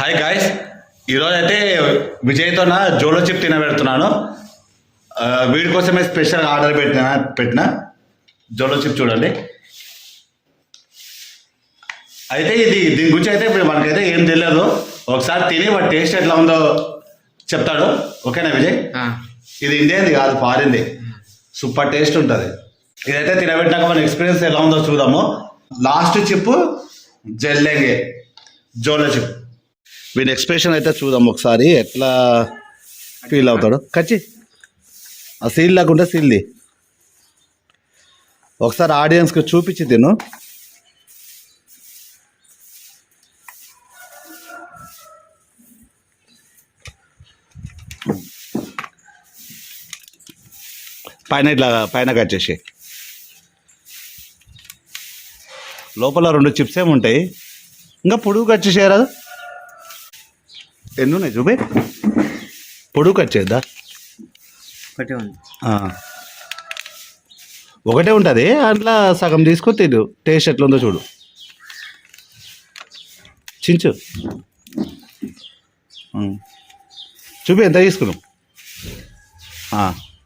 Hi guys ఈరోజు అయితే విజయ్తో నా జోలో చిప్ తినబెడుతున్నాను. వీడి కోసమే స్పెషల్ ఆర్డర్ పెట్టిన పెట్టిన జోలో చిప్ చూడండి. అయితే ఇది దీని గురించి అయితే ఇప్పుడు మనకైతే ఏం తెలియదు. ఒకసారి తిని వాటి టేస్ట్ ఎట్లా ఉందో చెప్తాడు. ఓకేనా విజయ్? ఆ, ఇది ఇండియన్ది కాదు ఫారిన్ది సూపర్ టేస్ట్ ఉంటుంది. ఇదైతే తినబెట్టినాక మన ఎక్స్పీరియన్స్ ఎలా ఉందో చూద్దాము. లాస్ట్ చెప్పు జెల్లెంగే జోల చిప్ వీని ఎక్స్ప్రెషన్ అయితే చూద్దాం ఒకసారి ఎట్లా ఫీల్ అవుతాడు. కచ్చి ఆ సీల్ లేకుండా సీల్ది ఒకసారి ఆడియన్స్కి చూపించి తిను. పైన ఇట్లా పైన కట్ చేసి లోపల రెండు చిప్స్ ఏమి ఉంటాయి. ఇంకా పొడుగు కట్ చేసేయరాదు ఎన్ని ఉన్నాయి చూపి? పొడుగు కట్ చేద్దా? ఒకటే ఉంది. ఆ. ఒకటే ఉంటుంది. అట్లా సగం తీసుకొని తిను. టేస్ట్ ఎట్లా ఉందో చూడు. చించు. చూపి ఎంత తీసుకున్నాం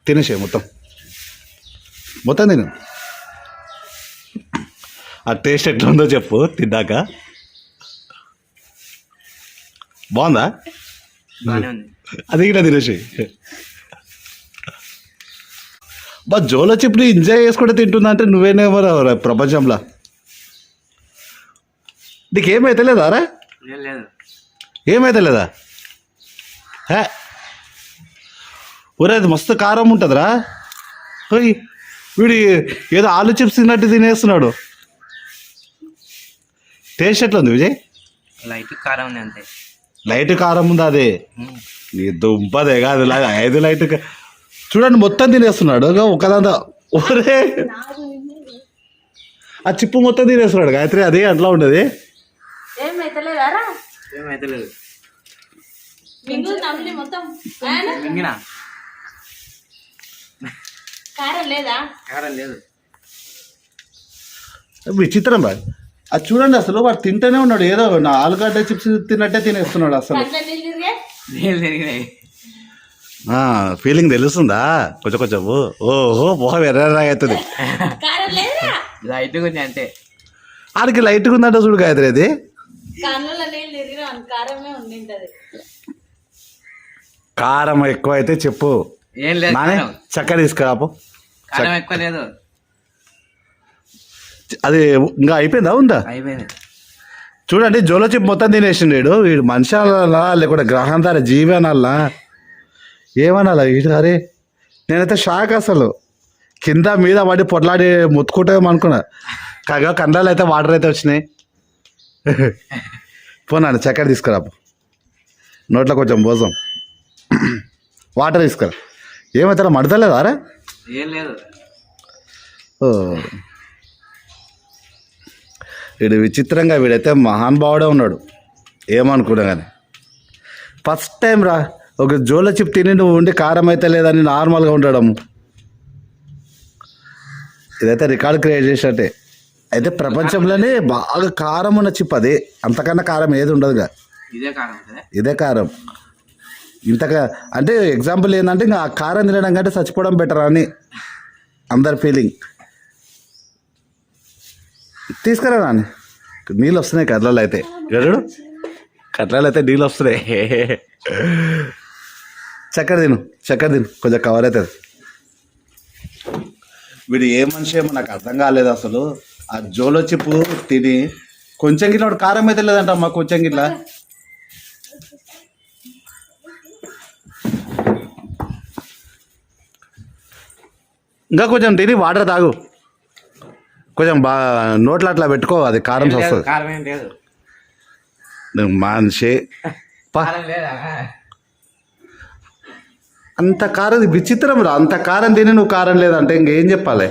తినేసే మొత్తం. మొత్తం తిను. ఆ టేస్ట్ ఎట్లా ఉందో చెప్పు తిన్నాక. బాగుందా? అది కూడా తినేసి. బా జోలో చిప్పుడు ఎంజాయ్ చేసుకుంటే తింటుందా అంటే నువ్వేనే మరి ప్రపంచంలో? నీకు ఏమైతే లేదా రా? ఏమైతే లేదా. హే. ఒరే అది మస్తు కారం ఉంటుందిరా. ఓయ్ వీడి ఏదో ఆలు చిప్స్ తిన్నట్టు తినేస్తున్నాడు. టేస్ట్ ఎట్లా ఉంది విజయ్? లైట్ కారం ఉంది అంతే. లైట్ కారం ఉందా అదే? నీ దుంపదే కాదు ఐదు లైట్ చూడండి మొత్తం తినేస్తున్నాడు. ఒకదాంతో ఒరే! ఆ చిప్పు మొత్తం తినేస్తున్నాడు. గాయత్రి అదే అట్లా ఉండదు. విచిత్రం రా. అది చూడండి అసలు వాడు తింటూనే ఉన్నాడు. ఏదో నా ఆలుగడ్డ చిప్స్ తిన్నట్టే తినేస్తున్నాడు అసలు. ఫీలింగ్ తెలుస్తుందా? కొంచెం కొంచెం. ఓహో మొహం ఎర్ర అవుతుంది. కారం లేదా? లైట్ ఉంది అంతే. ఆడికి లైట్గా ఉందంట చూడు గాయత్రి అది. కారం ఎక్కువ అయితే చెప్పు. ఏం లేదు. చక్కెర తీసుకురాపు. కారం ఎక్కువ లేదు. అది ఇంకా అయిపోయిందా ఉందా? అయిపోయింది. చూడండి జోలో చిప్ మొత్తం తినేసిండు వీడు. మనిషి అనాలా లేకుంటే గ్రహాంతర జీవి అనాలా ఏమనాలా వీడు? అరే నేనైతే షాక్ అసలు. కింద మీద పడి పొట్లాడి ముత్తుకుంటామేమో అనుకున్నా. కాగా కండాలు అయితే వాటర్ అయితే వచ్చినాయి. పోనాను చక్కెర తీసుకురా. నోట్లో కొంచెం పోసాం. వాటర్ తీసుకురా. ఏమైతే మడతలేదా? అరే. ఏం లేదు. ఓ. వీడు విచిత్రంగా వీడైతే మహానుభావుడే ఉన్నాడు. ఏమనుకున్నా కానీ ఫస్ట్ టైం రా ఒక జోల చిప్ తిని నువ్వు ఉండి కారం అయితే లేదని నార్మల్గా ఉండడం ఇదైతే రికార్డ్ క్రియేట్ చేసినట్టే. అయితే ప్రపంచంలోనే బాగా కారం ఉన్న చిప్ అదే. అంతకన్నా కారం ఏది ఉండదుగా. ఇదే కారం కదా ఇదే కారం. ఇంతగా అంటే ఎగ్జాంపుల్ ఏంటంటే ఇంకా ఆ కారం తినడం కంటే చచ్చిపోవడం బెటర్ అని అందరి ఫీలింగ్ తీసుకురా నాని నీళ్ళు వస్తున్నాయి కట్లలో అయితే. గరుడు కట్లలో అయితే నీళ్ళు వస్తున్నాయి. చక్కెర తిను చక్కెర తిను. కొంచెం కవర్ అవుతుంది. వీడు ఏ మనిషి ఏమో నాకు అర్థం కాలేదు అసలు. ఆ జోలో చిప్పు తిని. కొంచెం గిట్ల కారం అయితే లేదంట అమ్మా కొంచెం గిట్లా. ఇంకా కొంచెం తిని వాటర్ తాగు. కొంచెం బాగా నోట్లో అట్లా పెట్టుకో అది కారం వస్తుంది కారం ఏం లేదు. నువ్వు మనిషి. అంత కారం విచిత్రం రా. అంత కారం తిని నువ్వు కారం లేదంటే ఇంకేం చెప్పాలి?